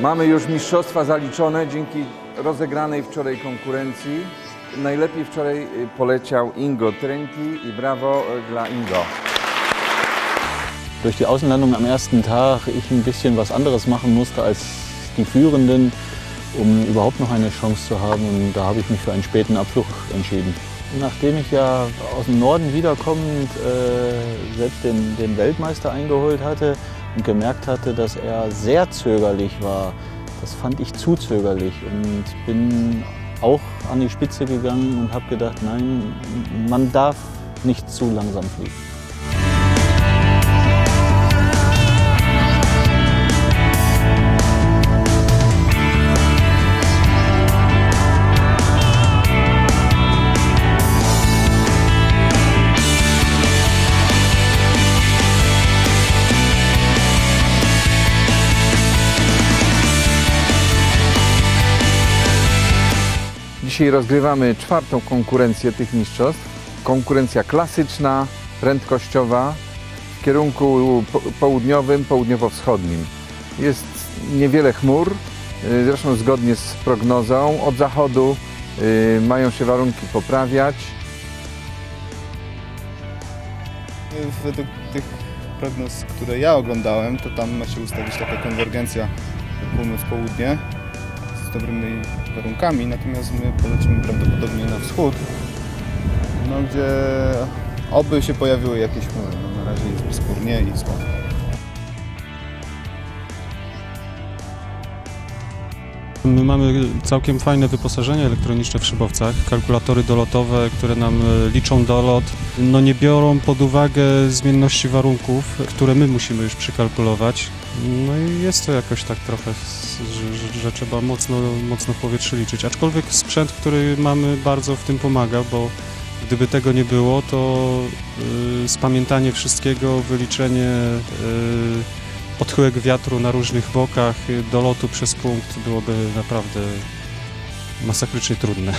Mamy już mistrzostwa zaliczone dzięki rozegranej wczoraj konkurencji. Najlepiej wczoraj poleciał Ingo Trenti i brawo dla Ingo. durch die Außenlandung am ersten Tag ich ein bisschen was anderes machen musste als die Führenden, um überhaupt noch eine Chance zu haben. Und da habe ich mich für einen späten Abflug entschieden. Nachdem ich ja aus dem Norden wiederkommend äh, selbst den, den Weltmeister eingeholt hatte und gemerkt hatte, dass er sehr zögerlich war, das fand ich zu zögerlich und bin auch an die Spitze gegangen und habe gedacht, nein, man darf nicht zu langsam fliegen. Dzisiaj rozgrywamy czwartą konkurencję tych mistrzostw. Konkurencja klasyczna, prędkościowa w kierunku po- południowym, południowo-wschodnim. Jest niewiele chmur, y, zresztą zgodnie z prognozą. Od zachodu y, mają się warunki poprawiać. Według tych prognoz, które ja oglądałem, to tam ma się ustawić taka konwergencja północ-południe dobrymi warunkami, natomiast my polecimy prawdopodobnie na wschód, no gdzie oby się pojawiły jakieś chmury. No, na razie jest bezskórnie i słabo. My mamy całkiem fajne wyposażenie elektroniczne w szybowcach, kalkulatory dolotowe, które nam e, liczą dolot. No nie biorą pod uwagę zmienności warunków, które my musimy już przykalkulować. No i jest to jakoś tak trochę, że, że trzeba mocno, mocno w powietrzu liczyć. Aczkolwiek sprzęt, który mamy bardzo w tym pomaga, bo gdyby tego nie było, to y, spamiętanie wszystkiego, wyliczenie y, odchyłek wiatru na różnych bokach, do lotu przez punkt byłoby naprawdę masakrycznie trudne.